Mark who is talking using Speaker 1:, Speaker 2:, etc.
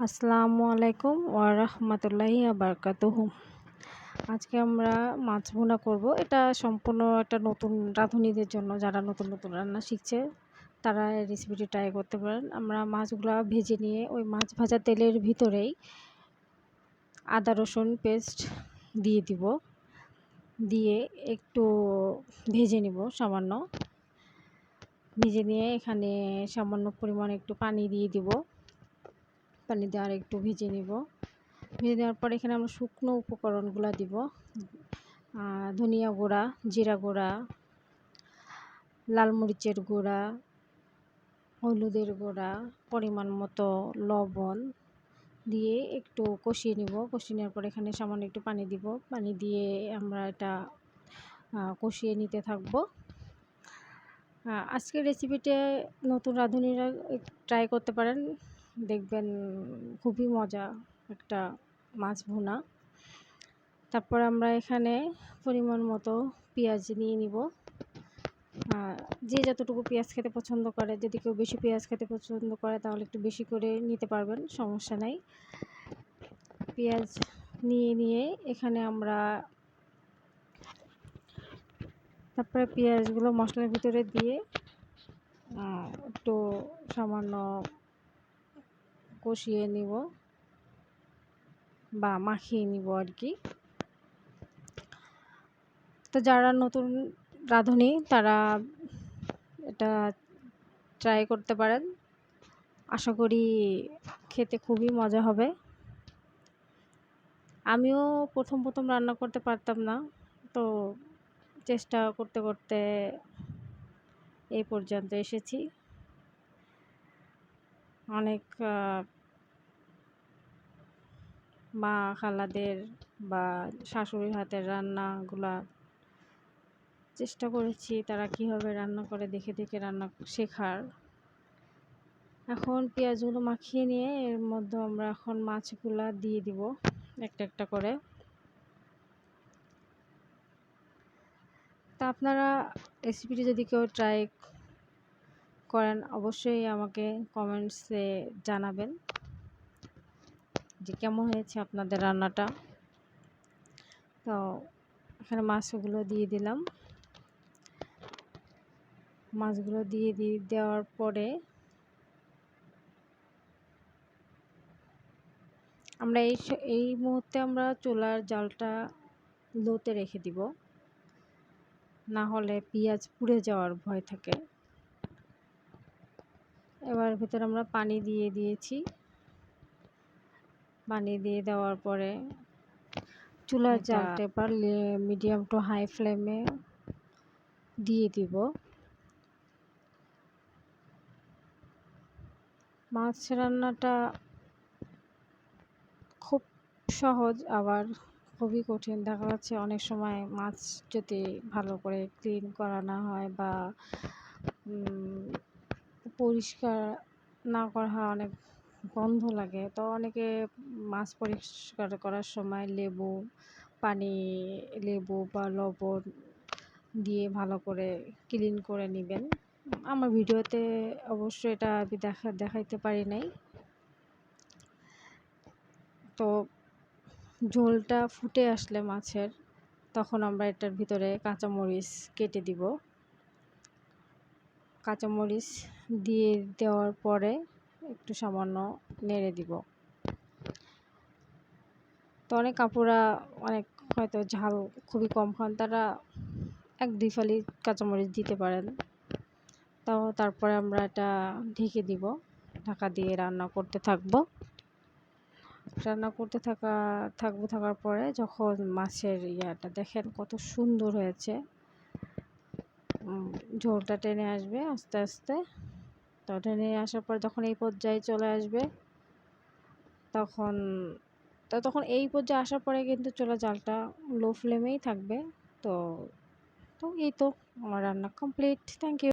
Speaker 1: আসসালামু আলাইকুম ওয়ারহমতুল্লাহি আবরকাতুহু আজকে আমরা মাছ ভুনা করব। এটা সম্পূর্ণ একটা নতুন রাঁধুনিদের জন্য, যারা নতুন নতুন রান্না শিখছে, তারা এই রেসিপিটি ট্রাই করতে পারেন। আমরা মাছগুলো ভেজে নিয়ে ওই মাছ ভাজা তেলের ভিতরেই আদা, রসুন পেস্ট দিয়ে দিব। দিয়ে একটু ভেজে নিব সামান্য। ভেজে নিয়ে এখানে সামান্য পরিমাণ একটু পানি দিয়ে দিব। পানি দিয়ে আর একটু ভেজে নিব। ভিজে দেওয়ার পর এখানে আমরা শুকনো উপকরণগুলো দিব। ধনিয়া গুঁড়া, জিরা গুঁড়া, লাল মরিচের গুঁড়া, হলুদের গুঁড়া, পরিমাণ মতো লবণ দিয়ে একটু কষিয়ে নিব। কষিয়ে নেওয়ার পর এখানে সামান্য একটু পানি দিব। পানি দিয়ে আমরা এটা কষিয়ে নিতে থাকব। আজকের রেসিপিটা নতুন রাঁধুনিরা ট্রাই করতে পারেন। দেখবেন খুবই মজা একটা মাছ ভুনা। তারপর আমরা এখানে পরিমাণ মতো পেঁয়াজ নিয়ে নিব। যে যতটুকু পেঁয়াজ খেতে পছন্দ করে, যদি কেউ বেশি পেঁয়াজ খেতে পছন্দ করে, তাহলে একটু বেশি করে নিতে পারবেন, সমস্যা নাই। পেঁয়াজ নিয়ে নিয়ে এখানে আমরা তারপরে পেঁয়াজগুলো মশলার ভিতরে দিয়ে একটু সামান্য কষিয়ে নিব বা মাখিয়ে নিব আর কি। তো যারা নতুন রাঁধুনি, তারা এটা ট্রাই করতে পারেন। আশা করি খেতে খুবই মজা হবে। আমিও প্রথম প্রথম রান্না করতে পারতাম না, তো চেষ্টা করতে করতে এই পর্যন্ত এসেছি। অনেক মা খালাদের বা শাশুড়ির হাতের রান্নাগুলা চেষ্টা করেছি তারা কীভাবে রান্না করে দেখে দেখে রান্না শেখার। এখন পেঁয়াজগুলো মাখিয়ে নিয়ে এর মধ্যে আমরা এখন মাছগুলা দিয়ে দিব একটা একটা করে। তা আপনারা রেসিপিটি যদি কেউ ট্রাই করেন, অবশ্যই আমাকে কমেন্টসে জানাবেন যে কেমন হয়েছে আপনাদের রান্নাটা। তো এখানে মাছগুলো দিয়ে দিলাম। মাছগুলো দিয়ে দিয়ে দেওয়ার পরে আমরা এই এই মুহূর্তে আমরা চুলার জালটা লোতে রেখে দিব। না হলে পেঁয়াজ পুড়ে যাওয়ার ভয় থাকে। এবার ভিতরে আমরা পানি দিয়ে দিয়েছি। পানি দিয়ে দেওয়ার পরে চুলার জালটা এবার মিডিয়াম টু হাই ফ্লেমে দিয়ে দিব। মাছ রান্নাটা খুব সহজ আবার খুবই কঠিন। দেখা যাচ্ছে অনেক সময় মাছ যদি ভালো করে ক্লিন করা না হয় বা পরিষ্কার না করা হয়, অনেক গন্ধ লাগে। তো অনেকে মাছ পরিষ্কার করার সময় লেবু, পানি, লেবু বা লবণ দিয়ে ভালো করে ক্লিন করে নেবেন। আমার ভিডিওতে অবশ্য এটা আমি দেখা, দেখাইতে পারি নাই। তো ঝোলটা ফুটে আসলে মাছের, তখন আমরা এটার ভিতরে কাঁচামরিচ কেটে দিব। কাঁচামরিচ দিয়ে দেওয়ার পরে একটু সামান্য নেড়ে দিব। তো অনেক কাপড়া অনেক হয়তো ঝাল খুবই কম খান তারা এক দুই ফালি কাঁচামরিচ দিতে পারেন। তাও তারপরে আমরা এটা ঢেকে দিব, ঢাকা দিয়ে রান্না করতে থাকব। রান্না করতে থাকা, থাকব, থাকার পরে যখন মাছের ইয়াটা দেখেন কত সুন্দর হয়েছে। ঝোলটা টেনে আসবে আস্তে আস্তে। তো টেনে আসার পর যখন এই পর্যায়ে চলে আসবে, তখন, তো তখন এই পর্যায়ে আসার পরে কিন্তু চলা জালটা লো ফ্লেমেই থাকবে। তো তো এই তো আমার রান্না কমপ্লিট থ্যাংক ইউ